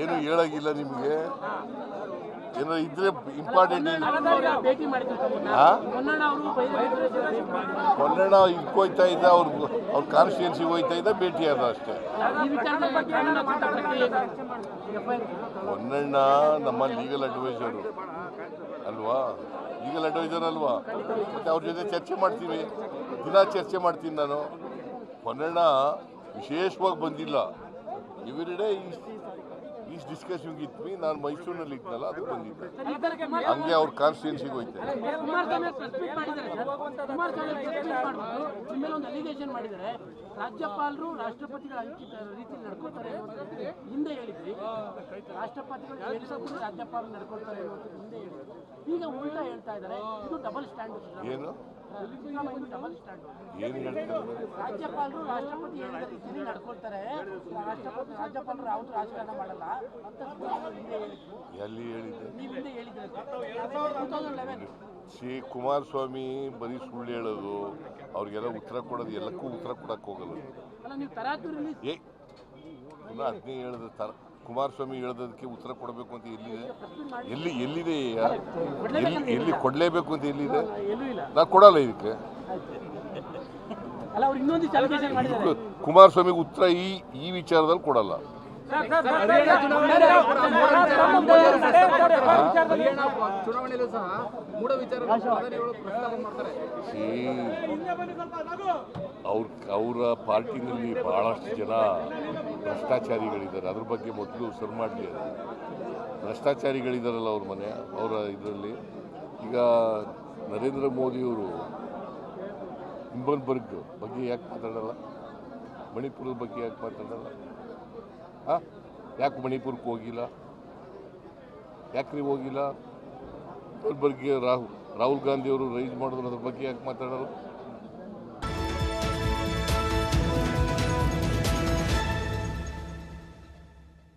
ಏನು ಹೇಳಾಗಿಲ್ಲ ನಿಮಗೆ? ಏನೋ ಇದ್ರೆ ಇಂಪಾರ್ಟೆಂಟ್ ಇದಕ್ಕೆ ಹೋಯ್ತಾ ಇದ್ದ, ಅವ್ರ ಅವ್ರ ಕಾನ್ಸ್ಟಿಟ್ಯೂನ್ಸಿಗೆ ಹೋಯ್ತಾ ಇದ್ದ, ಭೇಟಿ ಆದ ಅಷ್ಟೇ. ಹೊನ್ನಣ್ಣ ನಮ್ಮ ಲೀಗಲ್ ಅಡ್ವೈಸರು ಅಲ್ವಾ? ಲೀಗಲ್ ಅಡ್ವೈಸರ್ ಅಲ್ವಾ? ಮತ್ತೆ ಅವ್ರ ಜೊತೆ ಚರ್ಚೆ ಮಾಡ್ತೀವಿ ದಿನ ಚರ್ಚೆ ಮಾಡ್ತೀನಿ ನಾನು. ಹೊನ್ನಣ್ಣ ವಿಶೇಷವಾಗಿ ಬಂದಿಲ್ಲ. Every day is discuss with me ನಾನು ಮೈಸೂರಿನಲ್ಲಿ ಇದ್ನಲ್ಲ ಅದಕ್ಕೆ ಬಂದಿದ್ದೆ. ಹಂಗೆ ಅವ್ರ ಕಾನ್ಸ್ಟಿಟ್ಯೂನ್ಸಿಗೆ ಹೋಯ್ತೆ. ರಾಜ್ಯಪಾಲರು ರಾಷ್ಟ್ರಪತಿಗಳ ಅಂಕಿತ ರೀತಿ ನಡ್ಕೊಳ್ತಾರೆ ಹಿಂದೆ ಹೇಳಿದ್ರಿ. ರಾಷ್ಟ್ರಪತಿಗಳು ರಾಜ್ಯಪಾಲರು ನಡ್ಕೊಳ್ತಾರೆ ಹಿಂದೆ ಹೇಳಿದ್ರು. ಈಗ ಉಲ್ಟಾ ಹೇಳ್ತಾ ಇದ್ದಾರೆ. ಇದು ಡಬಲ್ ಸ್ಟ್ಯಾಂಡರ್ಡ್ ಏನು? ಏನು ರಾಜ್ಯಪಾಲರು ರಾಷ್ಟ್ರಪತಿ ಹೇಳಿದ ರೀತಿಯಲ್ಲಿ ನಡ್ಕೊಳ್ತಾರೆ. ರಾಷ್ಟ್ರಪತಿ ರಾಜ್ಯಪಾಲರು ಯಾವುದು ರಾಜಕಾರಣ ಮಾಡಲ್ಲ. ಎಲ್ಲಿ ಹೇಳಿದ್ದೆ? ಶ್ರೀ ಕುಮಾರಸ್ವಾಮಿ ಬರೀ ಸುಳ್ಳು ಹೇಳೋದು ಅವ್ರಿಗೆಲ್ಲ ಉತ್ತರ ಕೊಡೋದು ಎಲ್ಲಕ್ಕೂ ಉತ್ತರ ಕೊಡಕ್ಕೆ ಹೋಗಲ್ಲ. ಏ ಪುನಃ ಹೇಳಿದ ತರ ಕುಮಾರಸ್ವಾಮಿ ಹೇಳೋದಕ್ಕೆ ಉತ್ತರ ಕೊಡಬೇಕು ಅಂತ ಎಲ್ಲಿದೆ? ಎಲ್ಲಿ ಎಲ್ಲಿದೆ ಎಲ್ಲಿ ಎಲ್ಲಿ ಕೊಡಲೇಬೇಕು ಅಂತ ಎಲ್ಲಿದೆ? ನಾನು ಕೊಡಲ್ಲ ಇದಕ್ಕೆ. ಕುಮಾರಸ್ವಾಮಿಗೆ ಉತ್ತರ ಈ ಈ ವಿಚಾರದಲ್ಲಿ ಕೊಡಲ್ಲ. ಚುನಾವಣೆಯಲ್ಲೂ ಸಹ ಮೂಢ ವಿಚಾರ ಅವ್ರ ಅವರ ಪಾರ್ಟಿನಲ್ಲಿ ಬಹಳಷ್ಟು ಜನ ಭ್ರಷ್ಟಾಚಾರಿಗಳಿದ್ದಾರೆ. ಅದ್ರ ಬಗ್ಗೆ ಮೊದಲು ಸರ್ ಮಾಡಲಿ ಭ್ರಷ್ಟಾಚಾರಿಗಳಿದ್ದಾರಲ್ಲ ಅವ್ರ ಮನೆ, ಅವರ ಇದರಲ್ಲಿ. ಈಗ ನರೇಂದ್ರ ಮೋದಿಯವರು ಹಿಂಬನ್ಬರ್ಗ್ ಬಗ್ಗೆ ಯಾಕೆ ಮಾತಾಡಲ್ಲ? ಮಣಿಪುರದ ಬಗ್ಗೆ ಯಾಕೆ ಮಾತಾಡಲ್ಲ? ಹಾಂ ಯಾಕೆ ಮಣಿಪುರಕ್ಕೆ ಹೋಗಿಲ್ಲ? ಯಾಕೆ ಹೋಗಿಲ್ಲ? ಅದ್ರ ರಾಹುಲ್ ರಾಹುಲ್ ಗಾಂಧಿ ಅವರು ರೈಸ್ ಮಾಡಿದ್ರು, ಅದ್ರ ಬಗ್ಗೆ ಯಾಕೆ ಮಾತಾಡೋರು?